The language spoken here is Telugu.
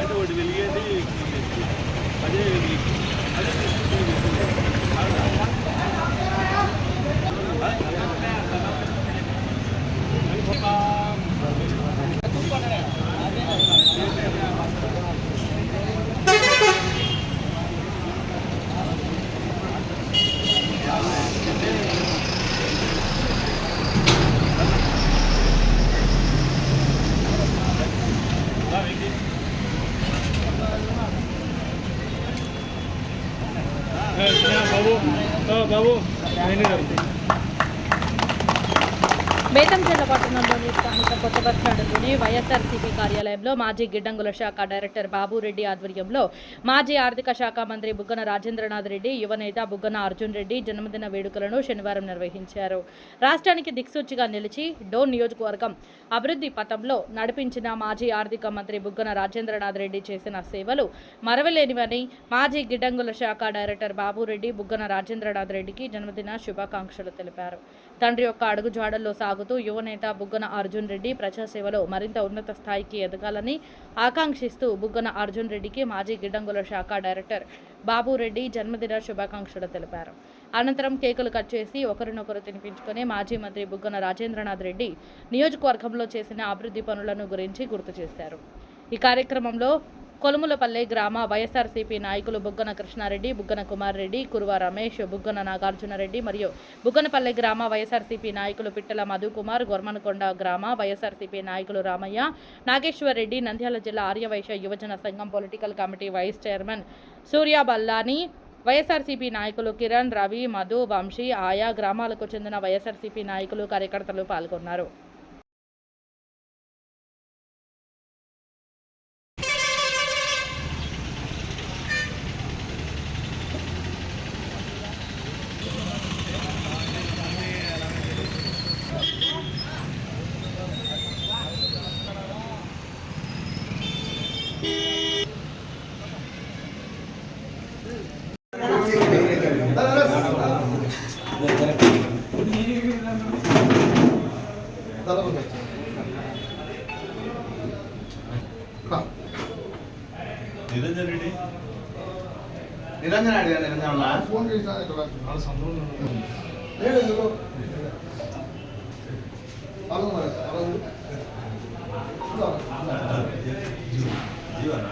ఎందుకంటే వాటి బాబు బాబు నేను బేతంచెర్ల పట్టణంలోని స్థానిక కొత్త బస్టాండ్లోని వైఎస్ఆర్సీపీ కార్యాలయంలో మాజీ గిడ్డంగుల శాఖ డైరెక్టర్ బాబురెడ్డి ఆధ్వర్యంలో మాజీ ఆర్థిక శాఖ మంత్రి బుగ్గన రాజేంద్రనాథ్ రెడ్డి యువనేత బుగ్గన అర్జున్ రెడ్డి జన్మదిన వేడుకలను శనివారం నిర్వహించారు. రాష్ట్రానికి దిక్సూచిగా నిలిచి డోన్ నియోజకవర్గం అభివృద్ధి పథంలో నడిపించిన మాజీ ఆర్థిక మంత్రి బుగ్గన రాజేంద్రనాథ్ రెడ్డి చేసిన సేవలు మరవలేనివని మాజీ గిడ్డంగుల శాఖ డైరెక్టర్ బాబురెడ్డి బుగ్గన రాజేంద్రనాథ్ రెడ్డికి జన్మదిన శుభాకాంక్షలు తెలిపారు. తండ్రి యొక్క అడుగుజాడల్లో సాగుతూ యువనేత బుగ్గన అర్జున్ రెడ్డి ప్రజాసేవలో మరింత ఉన్నత స్థాయికి ఎదగాలని ఆకాంక్షిస్తూ బుగ్గన అర్జున్ రెడ్డికి మాజీ గిడ్డంగుల శాఖ డైరెక్టర్ బాబురెడ్డి జన్మదిన శుభాకాంక్షలు తెలిపారు. అనంతరం కేకులు కట్ చేసి ఒకరినొకరు తినిపించుకుని మాజీ మంత్రి బుగ్గన రాజేంద్రనాథ్ రెడ్డి నియోజకవర్గంలో చేసిన అభివృద్ధి పనులను గురించి గుర్తు చేశారు. ఈ కార్యక్రమంలో కొలుములపల్లె గ్రామ వైఎస్ఆర్సీపీ నాయకులు బుగ్గన కృష్ణారెడ్డి బుగ్గన కుమార్ రెడ్డి కురువ రమేష్ బుగ్గన నాగార్జునరెడ్డి మరియు బుగ్గనపల్లె గ్రామ వైఎస్ఆర్సీపీ నాయకులు పిట్టల మధుకుమార్ గొర్మనకొండ గ్రామ వైఎస్ఆర్సీపీ నాయకులు రామయ్య నాగేశ్వర్ రెడ్డి నంద్యాల జిల్లా ఆర్యవైశ్య యువజన సంఘం political committee vice chairman Surya Ballani YSRCP నాయకులు కిరణ్ రవి మధు వంశీ ఆయా గ్రామాలకు చెందిన వైఎస్ఆర్సీపీ నాయకులు కార్యకర్తలు పాల్గొన్నారు. నిరంజన్ రెడ్డి నిరంజన అడిగా నిరంజన ఫోన్ చేసినా ఇక్కడ వాళ్ళ సంబంధం ఉంది. లేదు ఇందులో అలాగే మరి అలాగే జీవనా